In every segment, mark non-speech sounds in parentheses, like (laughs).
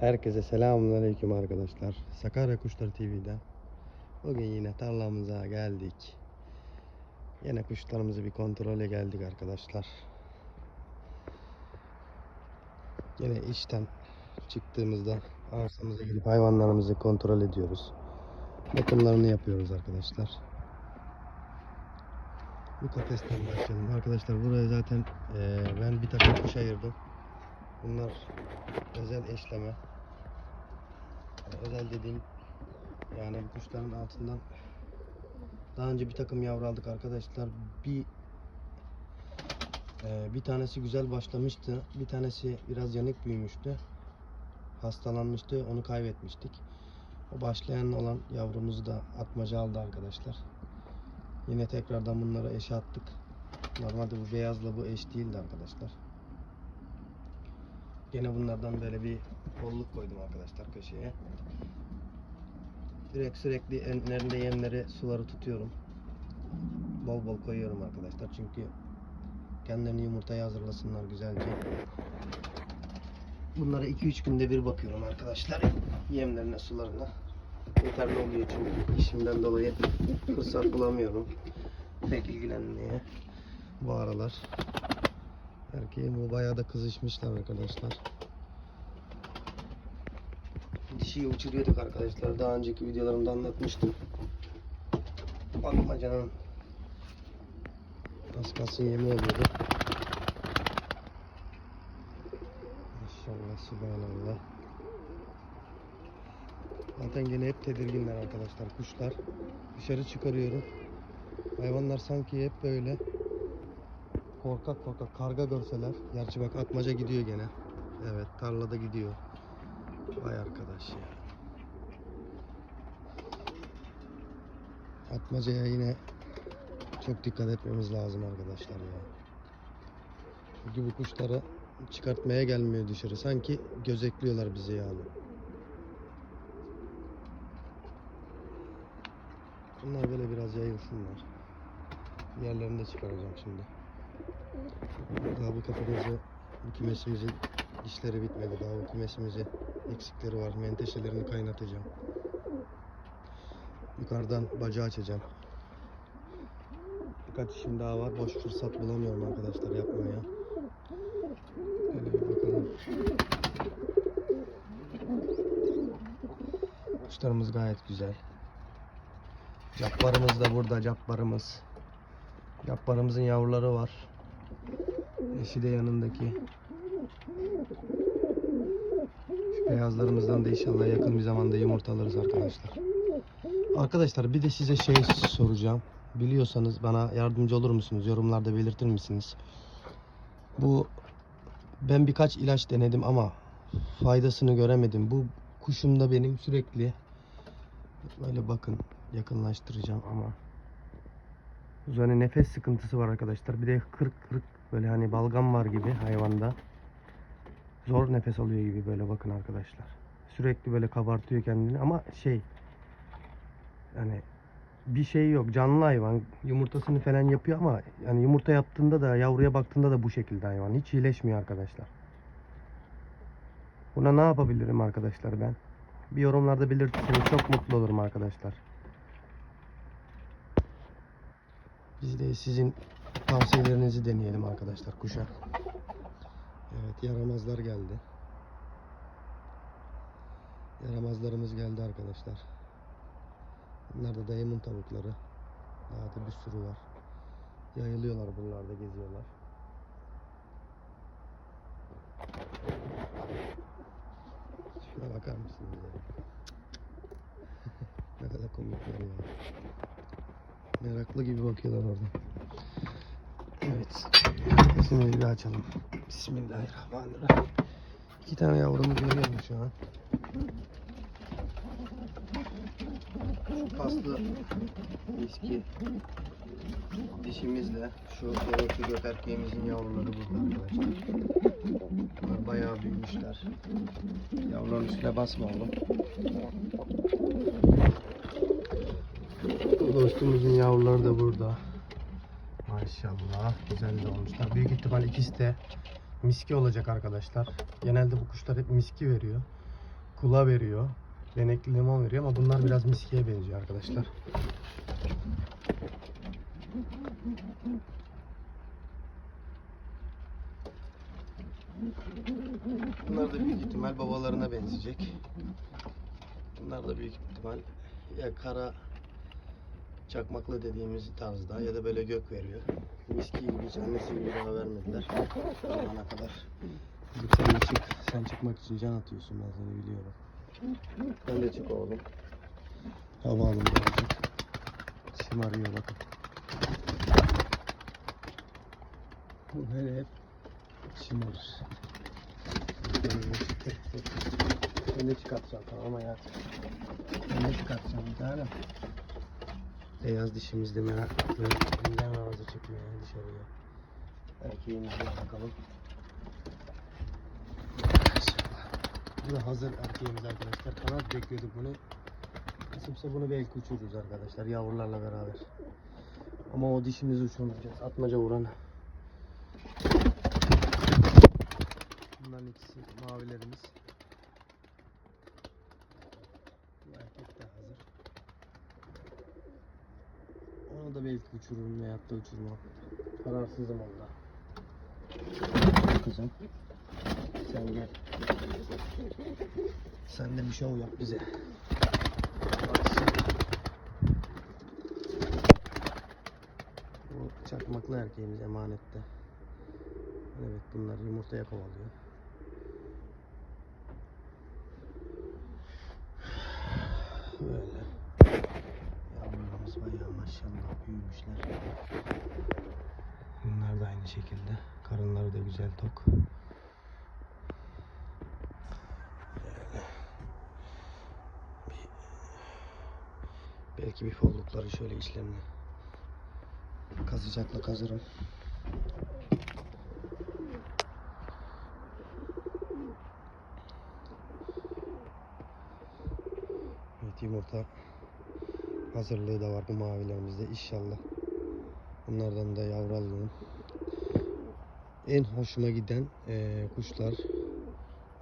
Herkese selamünaleyküm arkadaşlar. Sakarya Kuşları TV'den. Bugün yine tarlamıza geldik. Yine kuşlarımızı bir kontrole geldik arkadaşlar. Yine işten çıktığımızda arsamıza gidip hayvanlarımızı kontrol ediyoruz. Bakımlarını yapıyoruz arkadaşlar. Bu kafesten başlayalım. Arkadaşlar buraya zaten eee, ben bir takım kuş ayırdım. Bunlar özel eşleme. Özel dediğim yani bu kuşların altından daha önce bir takım yavru aldık arkadaşlar. Bir e, bir tanesi güzel başlamıştı. Bir tanesi biraz yanık büyümüştü. Hastalanmıştı. Onu kaybetmiştik. O başlayan olan yavrumuzu da atmaca aldı arkadaşlar. Yine tekrardan bunlara eşe attık. Normalde bu beyazla bu eş değildi arkadaşlar. Gene bunlardan böyle bir kolluk koydum arkadaşlar köşeye. Direkt sürekli enlerinde yemleri suları tutuyorum. Bol bol koyuyorum arkadaşlar çünkü kendilerini yumurtaya hazırlasınlar güzelce. Bunlara 2-3 günde bir bakıyorum arkadaşlar. Yemlerine sularına. Yeterli oluyor çünkü işimden dolayı fırsat bulamıyorum. Pek ilgilenmeye bu aralar. Erkeğim bu bayağı da kızışmışlar arkadaşlar. Dişiyi uçuruyorduk arkadaşlar. Daha önceki videolarımda anlatmıştım. Bakmacanın az kalsın yemi oluyordu. Maşallah subhanallah. Zaten gene hep tedirginler arkadaşlar kuşlar. Dışarı çıkarıyorum. Hayvanlar sanki hep böyle korkak korkak karga görseler. Gerçi bak atmaca gidiyor gene. Evet tarlada gidiyor. Vay arkadaş ya. Atmacaya yine çok dikkat etmemiz lazım arkadaşlar ya. Çünkü bu kuşları çıkartmaya gelmiyor dışarı. Sanki gözetliyorlar bizi yani. Bunlar böyle biraz yayılsınlar. Yerlerini de çıkaracağım şimdi. Daha bu kafamızı, bu kümesimizin dişleri bitmedi. Daha bu kümesimizin eksikleri var. Menteşelerini kaynatacağım. Yukarıdan bacağı açacağım. Birkaç işim daha var. Boş fırsat bulamıyorum arkadaşlar yapmaya. Böyle. Kuşlarımız gayet güzel. Caplarımız da burada. Caplarımız. Caplarımızın yavruları var. Eşi de yanındaki. Şu beyazlarımızdan da inşallah yakın bir zamanda yumurtalarız arkadaşlar. Arkadaşlar bir de size şey soracağım. Biliyorsanız bana yardımcı olur musunuz? Yorumlarda belirtir misiniz? Bu ben birkaç ilaç denedim ama faydasını göremedim. Bu kuşumda benim sürekli böyle bakın yakınlaştıracağım ama üzerine nefes sıkıntısı var arkadaşlar. Bir de kırık kırık böyle hani balgam var gibi hayvanda. Zor nefes alıyor gibi böyle bakın arkadaşlar. Sürekli böyle kabartıyor kendini ama şey yani bir şey yok. Canlı hayvan. Yumurtasını falan yapıyor ama yani yumurta yaptığında da yavruya baktığında da bu şekilde hayvan. Hiç iyileşmiyor arkadaşlar. Buna ne yapabilirim arkadaşlar ben? Bir yorumlarda belirtirseniz çok mutlu olurum arkadaşlar. Biz de sizin tavsiyelerinizi deneyelim arkadaşlar kuşa. Evet yaramazlar geldi. Yaramazlarımız geldi arkadaşlar. Bunlar da dayımın tavukları. Daha da bir sürü var. Yayılıyorlar buralarda geziyorlar. Şuna bakar mısınız (laughs) ne kadar komikler ya. Meraklı gibi bakıyorlar orada. Evet. Sesimizi bir açalım. Bismillahirrahmanirrahim. İki tane yavrumu görüyorum şu an. Şu paslı eski dişimizle şu derekli gök erkeğimizin yavruları burada arkadaşlar. Bayağı büyümüşler. Yavruların üstüne basma oğlum. Dostumuzun yavruları da burada. Maşallah güzel de olmuşlar. Büyük ihtimal ikisi de miski olacak arkadaşlar. Genelde bu kuşlar hep miski veriyor. kula veriyor. Benekli limon veriyor ama bunlar biraz miskiye benziyor arkadaşlar. Bunlar da büyük ihtimal babalarına benzeyecek. Bunlar da büyük ihtimal ya kara çakmaklı dediğimiz tarzda ya da böyle gök veriyor. Miski gibi hiç annesi gibi daha vermediler. Zamana kadar. Sen çık. Sen çıkmak için can atıyorsun ben seni biliyorum. Sen de çık oğlum. Hava alın birazcık. Şımarıyor bakın. Bu hele hep şımarır. Sen de çıkartacağım tamam hayatım. Sen de çıkartacağım bir tane. Beyaz dişimiz de meraklı. Bundan ağzı çıkmıyor dışarıya. Erkeğimizle bakalım. Bu da hazır erkeğimiz arkadaşlar. Kanat bekliyorduk bunu. Nasipse bunu belki uçururuz arkadaşlar yavrularla beraber. Ama o dişimizi uçurmayacağız. Atmaca vuran. Bunların ikisi mavilerimiz. Bu erkek de hazır. Onu da belki uçururum veyahut da uçurmam. Kararsızım onda. Kızım. Sen gel. Sen de bir şov yap bize. Bu çakmaklı erkeğimiz emanette. Evet bunlar yumurtaya kovalıyor. Böyle. Yavrularımız bayağı maşallah büyümüşler. Bunlar da aynı şekilde. Karınları da güzel tok. Böyle. Bir- belki bir follukları şöyle işlemle kazıcakla kazırım. Evet yumurta hazırlığı da var bu mavilerimizde inşallah. Bunlardan da yavru alalım. En hoşuma giden eee, kuşlar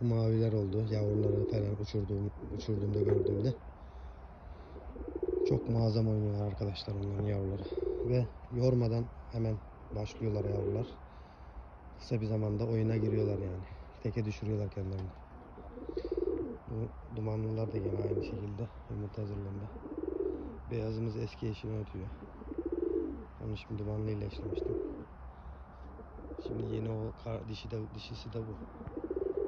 bu maviler oldu. Yavruları falan uçurduğum, uçurduğumda gördüğümde. Çok muazzam oynuyorlar arkadaşlar onların yavruları. Ve yormadan hemen başlıyorlar yavrular. Kısa bir zamanda oyuna giriyorlar yani. Teke düşürüyorlar kendilerini. Bu dumanlılar da yine aynı şekilde yumurta hazırlığında. Beyazımız eski eşini ötüyor. Onu şimdi dumanlıyla eşlemiştim. Şimdi yeni o dişi de dişisi de bu.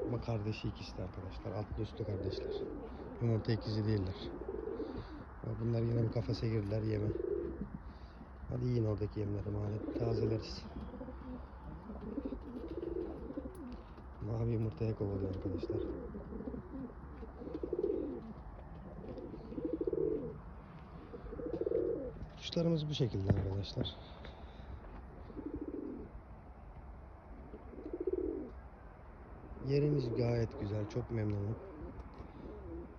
Ama kardeşi ikisi de arkadaşlar. Altlı üstlü kardeşler. Yumurta ikizi değiller. Bunlar yine bir kafese girdiler yeme. Hadi yiyin oradaki yemleri mahalle tazeleriz. Mavi yumurtaya kovalıyor arkadaşlar. Kuşlarımız bu şekilde arkadaşlar. Yerimiz gayet güzel, çok memnunum.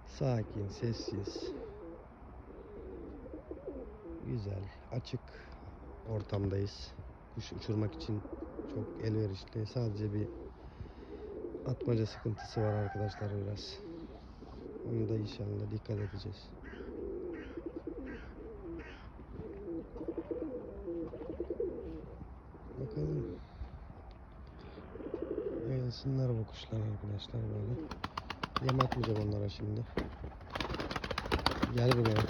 Sakin, sessiz. Güzel, açık ortamdayız. Kuş uçurmak için çok elverişli. Sadece bir atmaca sıkıntısı var arkadaşlar biraz. Onu da inşallah dikkat edeceğiz. Bakalım. Eğilsinler bu kuşlar arkadaşlar böyle. Yem atmayacağım onlara şimdi. Gel buraya.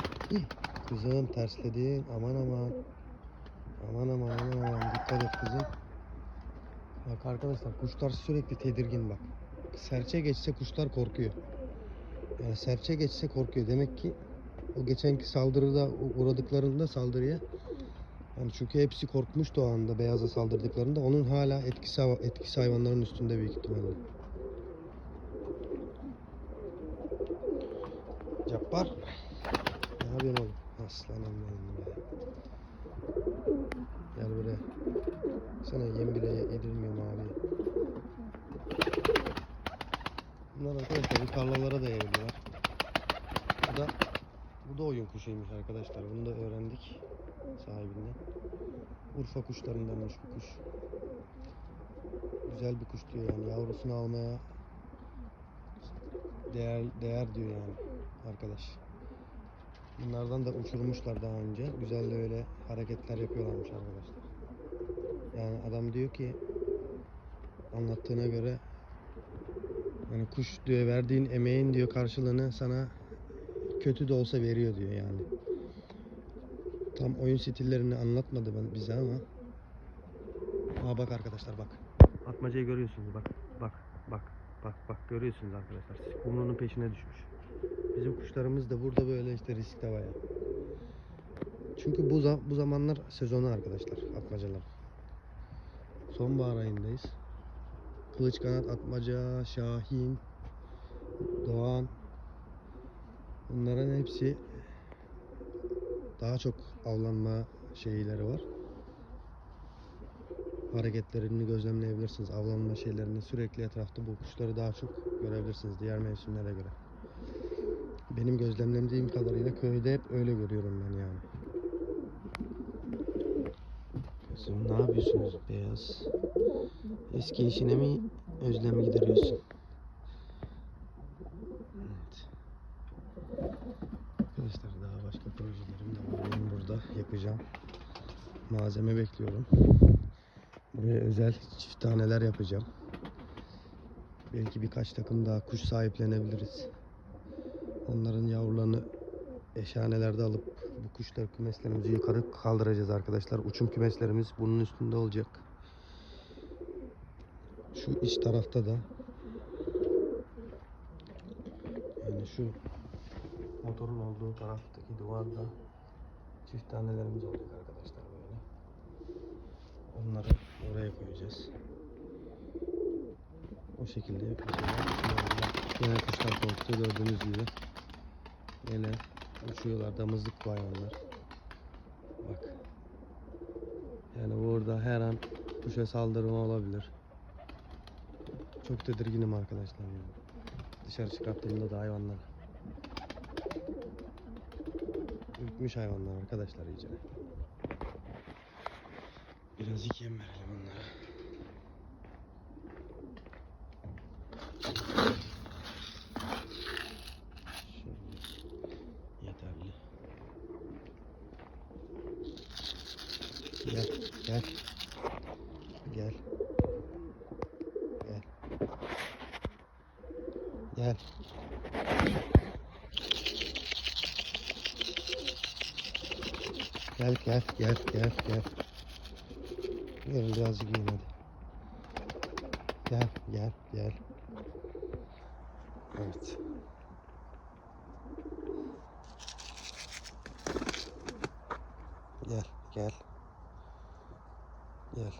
Kızım tersledin. Aman aman. Aman aman aman aman. Dikkat et kızım. Bak arkadaşlar kuşlar sürekli tedirgin bak. Serçe geçse kuşlar korkuyor. Yani serçe geçse korkuyor. Demek ki o geçenki saldırıda uğradıklarında saldırıya yani çünkü hepsi korkmuştu o anda beyaza saldırdıklarında. Onun hala etkisi etkisi hayvanların üstünde büyük ihtimalle. Cappar. Ne yapıyorsun oğlum? Aslanım benim be. Gel buraya. Sana yem bile yedirmiyorum abi. Bunlar arkadaşlar bu tarlalara da yayılıyorlar. Bu da bu da oyun kuşuymuş arkadaşlar. Bunu da öğrendik. Urfa kuşlarındanmış bu kuş. Güzel bir kuş diyor yani yavrusunu almaya değer değer diyor yani arkadaş. Bunlardan da uçurmuşlar daha önce. Güzel de öyle hareketler yapıyorlarmış arkadaşlar. Yani adam diyor ki anlattığına göre hani kuş diyor verdiğin emeğin diyor karşılığını sana kötü de olsa veriyor diyor yani. Tam oyun stillerini anlatmadı bize ama. Aa bak arkadaşlar bak. Atmacayı görüyorsunuz bak. Bak bak bak bak görüyorsunuz arkadaşlar. Kumrunun peşine düşmüş. Bizim kuşlarımız da burada böyle işte riskte bayağı. Çünkü bu bu zamanlar sezonu arkadaşlar atmacalar. Sonbahar ayındayız. Kılıç kanat atmaca, şahin, doğan. Bunların hepsi daha çok avlanma şeyleri var. Hareketlerini gözlemleyebilirsiniz. Avlanma şeylerini sürekli etrafta bu kuşları daha çok görebilirsiniz diğer mevsimlere göre. Benim gözlemlediğim kadarıyla köyde hep öyle görüyorum ben yani. Kızım ne yapıyorsunuz beyaz? Eski işine mi özlem gideriyorsun? Evet. Arkadaşlar daha başka projelerim de var benim burada yapacağım. Malzeme bekliyorum. Buraya özel çift taneler yapacağım. Belki birkaç takım daha kuş sahiplenebiliriz. Onların yavrularını eşhanelerde alıp bu kuşlar kümeslerimizi yukarı kaldıracağız arkadaşlar. Uçum kümeslerimiz bunun üstünde olacak. Şu iç tarafta da yani şu motorun olduğu taraftaki duvarda çift tanelerimiz olacak. Onları oraya koyacağız. O şekilde düşünüyorum. Yine kuşlar korktu gördüğünüz gibi. Yine uçuyorlar damızlık bu. Bak. Yani burada her an kuşa saldırma olabilir. Çok tedirginim arkadaşlar. Yani. Dışarı çıkarttığımda da hayvanlar. Ürkmüş hayvanlar arkadaşlar iyice. Birazcık yem verelim onlara. Yeterli. Gel, gel. Gel. Gel. Gel. Gel, gel, gel, gel, gel. Gel birazcık yiyin hadi. Gel, gel, gel. Evet. Gel, gel. Gel.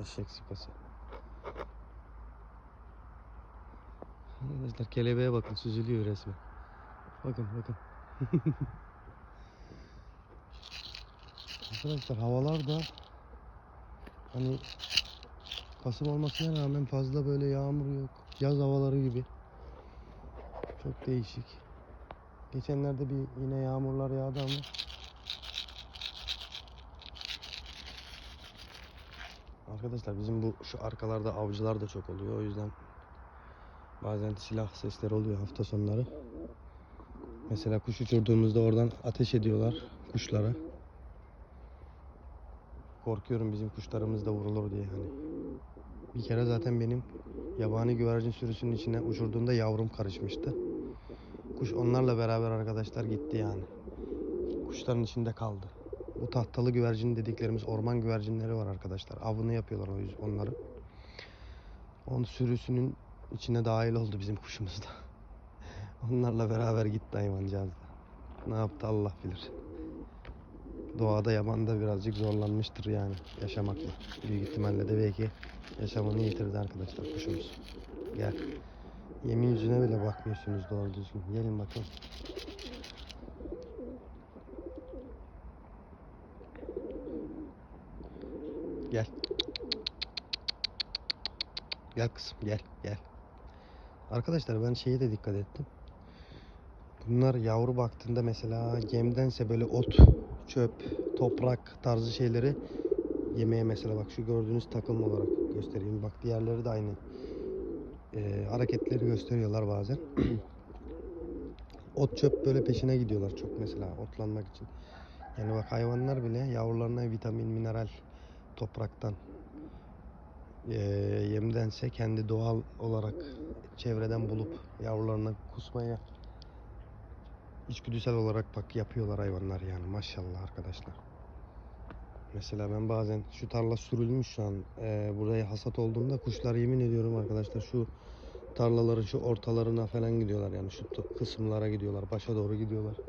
Eşek sıpası. Arkadaşlar kelebeğe bakın süzülüyor resmen. Bakın bakın. (laughs) Arkadaşlar havalar da hani Kasım olmasına rağmen fazla böyle yağmur yok. Yaz havaları gibi. Çok değişik. Geçenlerde bir yine yağmurlar yağdı ama Arkadaşlar bizim bu şu arkalarda avcılar da çok oluyor. O yüzden bazen silah sesleri oluyor hafta sonları. Mesela kuş uçurduğumuzda oradan ateş ediyorlar kuşlara. Korkuyorum bizim kuşlarımız da vurulur diye hani. Bir kere zaten benim yabani güvercin sürüsünün içine uçurduğumda yavrum karışmıştı. Kuş onlarla beraber arkadaşlar gitti yani. Kuşların içinde kaldı. Bu tahtalı güvercin dediklerimiz orman güvercinleri var arkadaşlar. Avını yapıyorlar o yüzden onları. Onun sürüsünün içine dahil oldu bizim kuşumuz da. (laughs) Onlarla beraber gitti hayvancağız da. Ne yaptı Allah bilir. Doğada yabanda birazcık zorlanmıştır yani yaşamakla. Büyük ihtimalle de belki yaşamını yitirdi arkadaşlar kuşumuz. Gel. Yemin yüzüne bile bakmıyorsunuz doğru düzgün. Gelin bakın. Gel. Gel kızım gel gel. Arkadaşlar ben şeye de dikkat ettim. Bunlar yavru baktığında mesela gemdense böyle ot, çöp, toprak tarzı şeyleri yemeye mesela bak şu gördüğünüz takım olarak göstereyim. Bak diğerleri de aynı. Ee, hareketleri gösteriyorlar bazen. (clears throat) Ot çöp böyle peşine gidiyorlar çok mesela otlanmak için. Yani bak hayvanlar bile yavrularına vitamin, mineral topraktan yemdense kendi doğal olarak çevreden bulup yavrularına kusmaya içgüdüsel olarak bak yapıyorlar hayvanlar yani maşallah arkadaşlar. Mesela ben bazen şu tarla sürülmüş şu an eee, buraya hasat olduğunda kuşlar yemin ediyorum arkadaşlar şu tarlaların şu ortalarına falan gidiyorlar yani şu kısımlara gidiyorlar başa doğru gidiyorlar.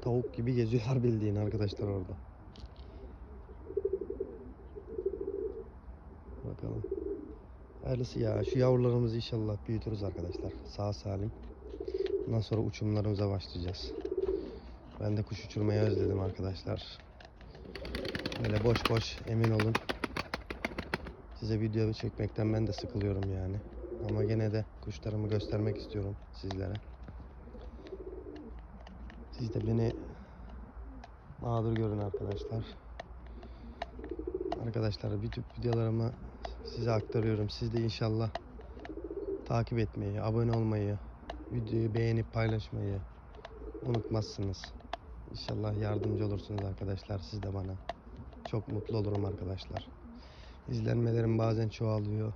Tavuk gibi geziyorlar (laughs) bildiğin arkadaşlar orada. Bakalım. Hayırlısı ya. Şu yavrularımızı inşallah büyütürüz arkadaşlar. Sağ salim. Bundan sonra uçumlarımıza başlayacağız. Ben de kuş uçurmayı özledim arkadaşlar. Böyle boş boş emin olun. Size video çekmekten ben de sıkılıyorum yani. Ama gene de kuşlarımı göstermek istiyorum sizlere. Siz de beni mağdur görün arkadaşlar. Arkadaşlar bütün videolarımı size aktarıyorum. Siz de inşallah takip etmeyi, abone olmayı, videoyu beğenip paylaşmayı unutmazsınız. İnşallah yardımcı olursunuz arkadaşlar siz de bana. Çok mutlu olurum arkadaşlar. İzlenmelerim bazen çoğalıyor.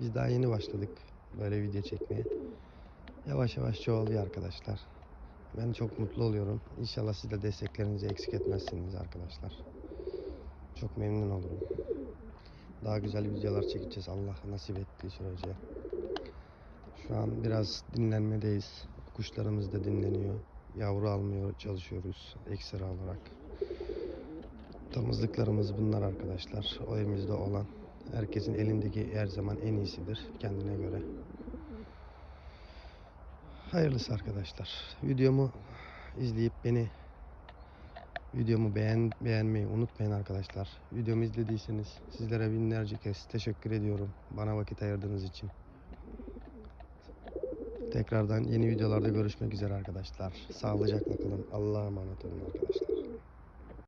Biz daha yeni başladık böyle video çekmeye. Yavaş yavaş çoğalıyor arkadaşlar. Ben çok mutlu oluyorum. İnşallah siz de desteklerinizi eksik etmezsiniz arkadaşlar. Çok memnun olurum. Daha güzel videolar çekeceğiz Allah nasip ettiği sürece. Şu an biraz dinlenmedeyiz. Kuşlarımız da dinleniyor. Yavru almıyor çalışıyoruz ekstra olarak. Damızlıklarımız bunlar arkadaşlar. O elimizde olan. Herkesin elindeki her zaman en iyisidir kendine göre. Hayırlısı arkadaşlar. Videomu izleyip beni videomu beğen beğenmeyi unutmayın arkadaşlar. Videomu izlediyseniz sizlere binlerce kez teşekkür ediyorum. Bana vakit ayırdığınız için. Tekrardan yeni videolarda görüşmek üzere arkadaşlar. Sağlıcakla kalın. Allah'a emanet olun arkadaşlar.